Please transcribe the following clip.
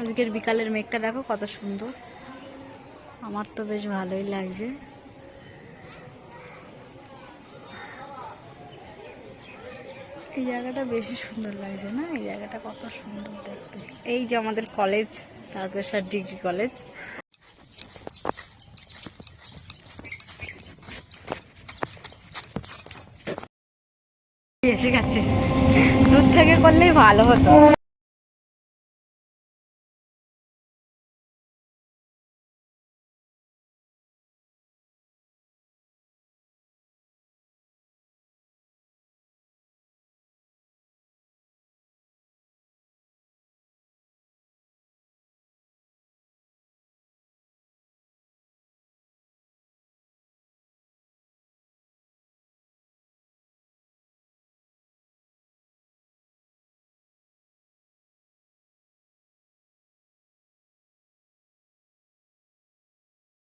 আজকের বিকালের মেঘটা দেখো কত সুন্দর। আমার তো বেশ ভালোই লাগছে। এই জায়গাটা বেশি সুন্দর লাগছে না? এই জায়গাটা কত সুন্দর দেখতে। এই যে আমাদের কলেজ তারকেশ্বর ডিগ্রি কলেজ এসে গেছে। দূর থেকে করলেই ভালো হতো।